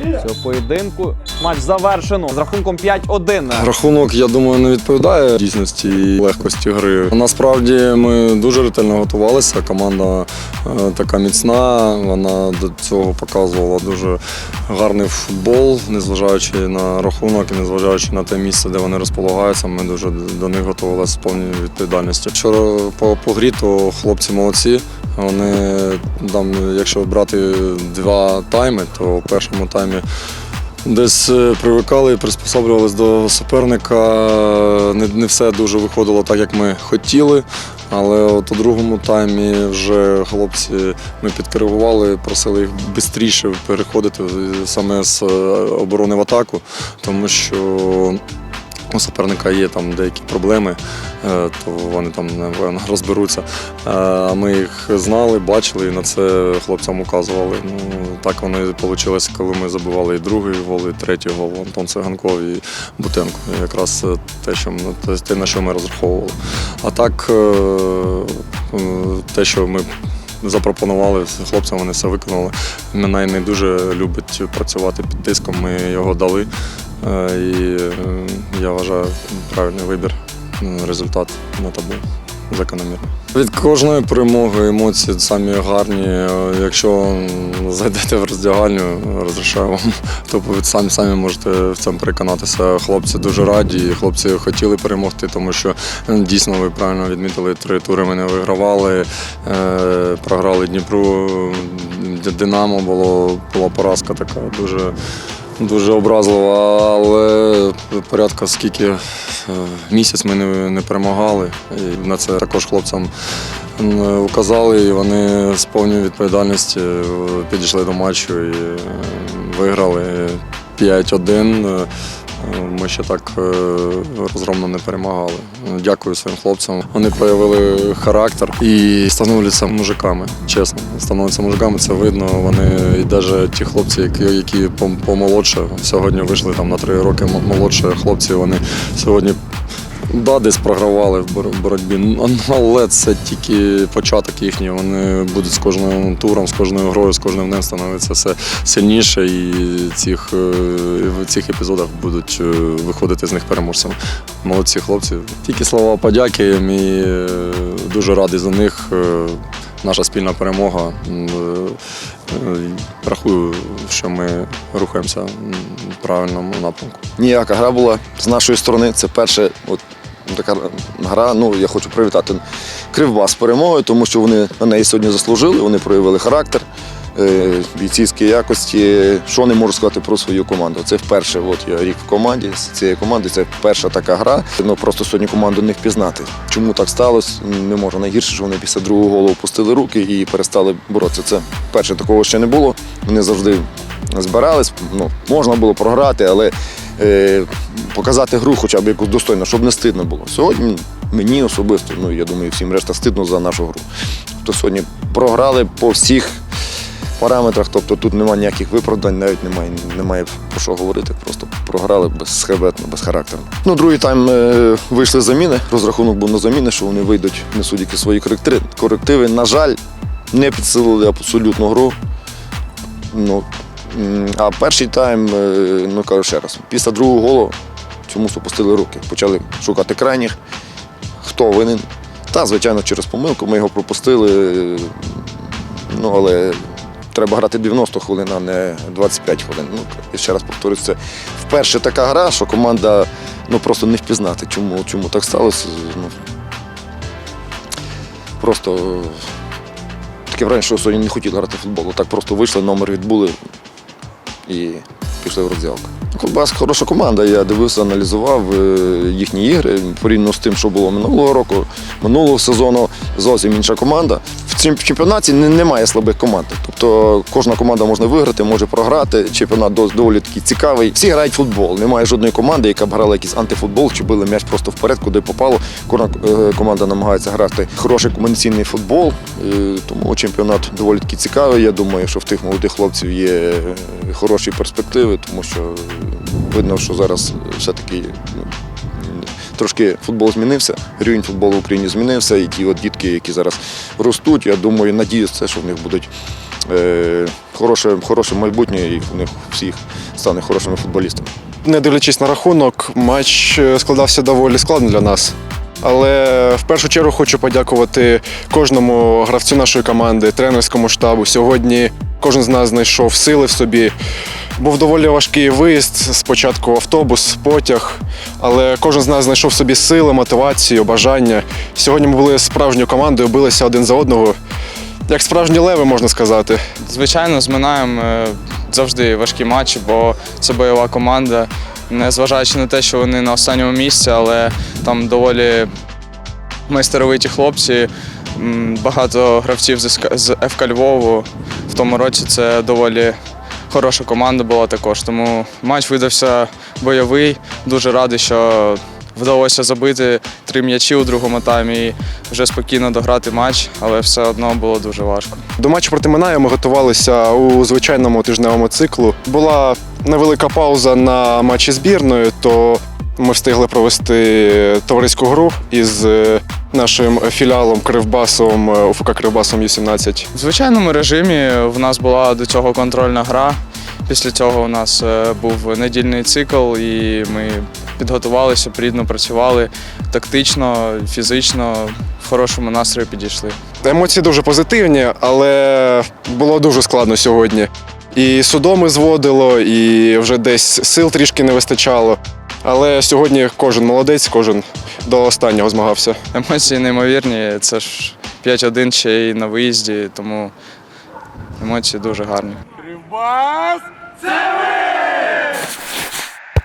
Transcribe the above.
цього поєдинку. Матч завершено з рахунком 5-1. Рахунок, я думаю, не відповідає дійсності і легкості гри. Насправді ми дуже ретельно готувалися. Команда е, така міцна. Вона до цього показувала дуже гарний футбол, незважаючи на рахунок і незважаючи на те місце, де вони розполагаються. Ми дуже до них готувалися з повною відповідальністю. Вчора по, по грі, то хлопці молодці. Вони там, якщо брати два тайми, то в першому таймі Десь е, привикали приспособлювалися до суперника. Не, не все дуже виходило так, як ми хотіли. Але от у другому таймі вже хлопці ми підкоригували, просили їх швидше переходити саме з е, оборони в атаку, тому що у суперника є там деякі проблеми, е, то вони там напевно розберуться. Е, А ми їх знали, бачили і на це хлопцям указували. Ну так воно і вийшло, коли ми забивали і другий гол, і третій гол. Антон Циганков і Бутенко. Якраз е, те, що те- на що ми розраховували. А так, е, е, те, що ми запропонували хлопцям, вони все виконали. Мене не дуже любить працювати під тиском. Ми його дали. Е, І е, я вважаю правильний вибір. Результат на табло закономірний. Від кожної перемоги емоції самі гарні. Е, Якщо зайдете в роздягальню, розрішаю вам, то самі самі можете в цьому переконатися. Хлопці дуже раді, і хлопці хотіли перемогти, тому що дійсно ви правильно відмітили, три тури ми не вигравали, програли Дніпру, Динамо було, була поразка така дуже. Дуже образливо, але порядка скільки е, місяць ми не, не перемагали. І на це також хлопцям указали, і вони з повною відповідальністю е, підійшли до матчу і е, виграли 5-1. Ми ще так е, розгромно не перемагали. Дякую своїм хлопцям. Вони проявили характер і становляться мужиками. Чесно, становляться мужиками, це видно. Вони і навіть ті хлопці, які, які помолодше, сьогодні вийшли там на три роки молодше хлопці. Вони сьогодні. Да, десь програвали в бор- боротьбі, але це тільки початок їхній. Вони будуть з кожним туром, з кожною грою, з кожним днем становитися все сильніше, і цих, е, в цих епізодах будуть е, виходити з них переможцями. Молодці хлопці. Тільки слова подяки і е, дуже радий за них. Наша спільна перемога. Рахую, що ми рухаємося в правильному напрямку. ніяка гра була з нашої сторони. Це перша от, така гра. Ну, я хочу привітати Кривбас з перемогою, тому що вони на неї сьогодні заслужили, вони проявили характер, е, бійцівські якості. Що не можу сказати про свою команду? Це вперше, от я рік в команді з цієї команди. Це перша така гра. Ну просто сьогодні команду не впізнати. Чому так сталося? Не можу. Найгірше, що вони після другого голу опустили руки і перестали боротися. Це перше такого ще не було. Вони завжди збирались. Ну, можна було програти, але е, показати гру хоча б якусь достойно, щоб не стидно було. Сьогодні мені особисто, ну я думаю, всім решта стидно за нашу гру. Тобто сьогодні програли по всіх параметрах, тобто тут немає ніяких виправдань, навіть немає, немає про що говорити, просто програли безсхебетно, безхарактерно. Ну, другий тайм е, вийшли заміни, розрахунок був на заміни, що вони вийдуть, несуть якісь свої корективи. На жаль, не підсилили абсолютно гру. Ну, а перший тайм, е, ну кажу ще раз, після другого голу чомусь опустили руки. Почали шукати крайніх. Хто винен? Та, звичайно, через помилку ми його пропустили. Ну, але треба грати 90 хвилин, а не 25 хвилин. Ну, і ще раз повторюю, це вперше така гра, що команда ну, просто не впізнати, чому, чому так сталося. Ну, просто таке враження, що сьогодні не хотіли грати в футбол. Так просто вийшли, номер відбули і пішли в розділку. Колбас хороша команда. Я дивився, аналізував е, їхні ігри порівняно з тим, що було минулого року. Минулого сезону зовсім інша команда. В чемпіонаті немає слабих команд. Тобто кожна команда може виграти, може програти. Чемпіонат доволі такий цікавий. Всі грають футбол. Немає жодної команди, яка б грала якийсь антифутбол чи били м'яч просто вперед, куди попало. Кожна е, команда намагається грати хороший комбінаційний футбол. Е, Тому чемпіонат доволі таки цікавий. Я думаю, що в тих молодих хлопців є е, хороші перспективи, тому що видно, що зараз все-таки трошки футбол змінився, рівень футболу в Україні змінився, і ті от дітки, які зараз ростуть, я думаю, надіюся, що в них будуть е, хороше, хороше майбутнє і у них всіх стане хорошими футболістами. Не дивлячись на рахунок, матч е, складався доволі складно для нас. Але в першу чергу хочу подякувати кожному гравцю нашої команди, тренерському штабу. Сьогодні кожен з нас знайшов сили в собі. Був доволі важкий виїзд. Спочатку автобус, потяг, але кожен з нас знайшов собі сили, мотивацію, бажання. Сьогодні ми були справжньою командою, билися один за одного, як справжні леви, можна сказати. Звичайно, з Минаєм е, завжди важкі матчі, бо це бойова команда. Незважаючи на те, що вони на останньому місці, але там доволі майстеровиті хлопці. Багато гравців з ФК Львову. В тому році це доволі хороша команда була також. Тому матч видався бойовий. Дуже радий, що вдалося забити три м'ячі у другому таймі і вже спокійно дограти матч, але все одно було дуже важко. До матчу проти Минаю ми готувалися у звичайному тижневому циклу. Була невелика пауза на матчі збірної, то ми встигли провести товариську гру із е, нашим філіалом Кривбасом е, УФК Кривбасом Ю-17. В звичайному режимі в нас була до цього контрольна гра. Після цього у нас е, був недільний цикл, і ми підготувалися, плідно працювали тактично, фізично, в хорошому настрої підійшли. Емоції дуже позитивні, але було дуже складно сьогодні. І судоми зводило, і вже десь сил трішки не вистачало. Але сьогодні кожен молодець, кожен до останнього змагався. Емоції неймовірні. Це ж 5-1 ще й на виїзді, тому емоції дуже гарні. Кривбас! Це ви!